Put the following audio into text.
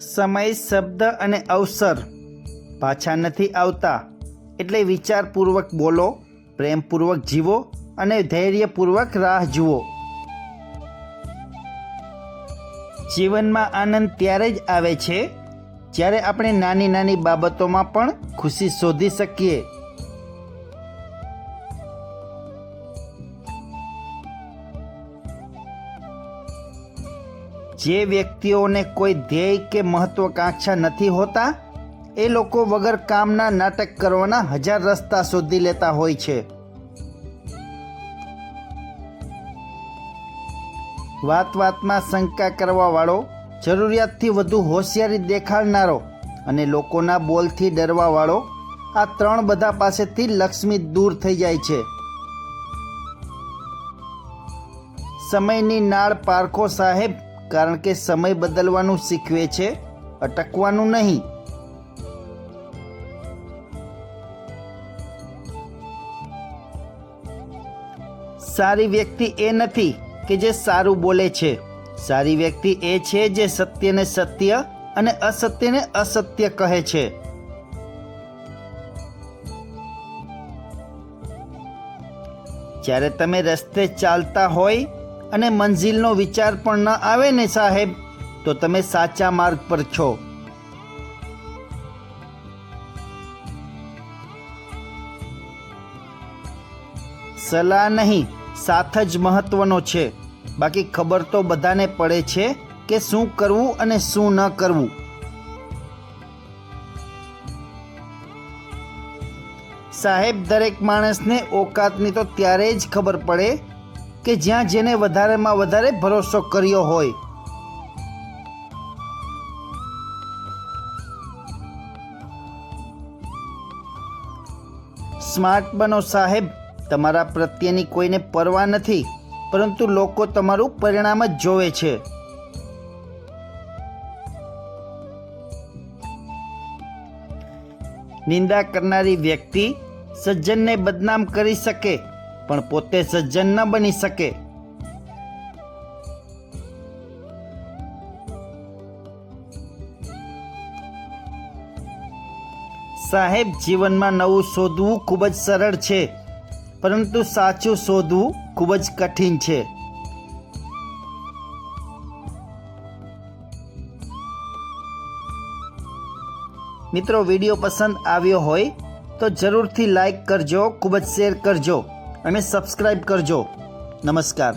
સમય, શબ્દ અને અવસર પાછા નથી આવતા. એટલે વિચારપૂર્વક બોલો, પ્રેમપૂર્વક જીવો અને ધૈર્યપૂર્વક રાહ જુઓ. જીવનમાં આનંદ ત્યારે જ આવે છે જ્યારે આપણે નાની નાની બાબતોમાં પણ ખુશી શોધી શકીએ. જે વ્યક્તિઓને કોઈ ધ્યેય કે મહત્વકાંક્ષા નથી હોતા, એ લોકો વગર કામના નાટક કરવાના હજાર રસ્તા શોધી લેતા હોય છે. વાત વાતમાં શંકા કરવા વાળો જરૂરિયાતથી વધુ હોશિયારી દેખાડનારો અને લોકોના બોલથી ડરવા વાળો આ ત્રણ બધા પાસેથી લક્ષ્મી દૂર થઈ જાય છે. સમયની નાળ પારખો સાહેબ કારણ કે સમય બદલવાનું શીખવે છે, અટકવાનું નહીં. સારી વ્યક્તિ એ નથી કે જે સારું બોલે છે. સારી વ્યક્તિ એ છે જે સત્યને સત્ય અને અસત્યને અસત્ય કહે છે. જ્યારે તમે રસ્તે ચાલતા હોય અને મંજિલનો વિચાર પણ ન આવે ને સાહેબ, તો તમે સાચા માર્ગ પર છો. સલાહ નહીં, સાથ જ મહત્વનો છે. બાકી ખબર તો બધાને પડે છે કે શું કરવું અને શું ન કરવું. સાહેબ, દરેક માણસને ઓકાતની તો ત્યારે જ ખબર પડે કે જ્યાં જેને વધારેમાં વધારે ભરોસો કર્યો હોય. સ્માર્ટ બનો સાહેબ, તમારા પ્રત્યેની કોઈને પરવા નથી, પરંતુ લોકો તમારું પરિણામ જ જોવે છે. નિંદા કરનારી વ્યક્તિ સજ્જનને બદનામ કરી શકે. પણ પોતે સજ્જન ન બની શકે. સાહેબ, જીવનમાં નવું શોધવું ખૂબ જ સરળ છે, પરંતુ સાચું શોધવું ખૂબ જ કઠિન છે. મિત્રો, વીડિયો પસંદ આવ્યો હોય તો જરૂરથી લાઈક કરજો, ખૂબ જ શેર કરજો. અને સબસ્ક્રાઈબ કરજો. નમસ્કાર.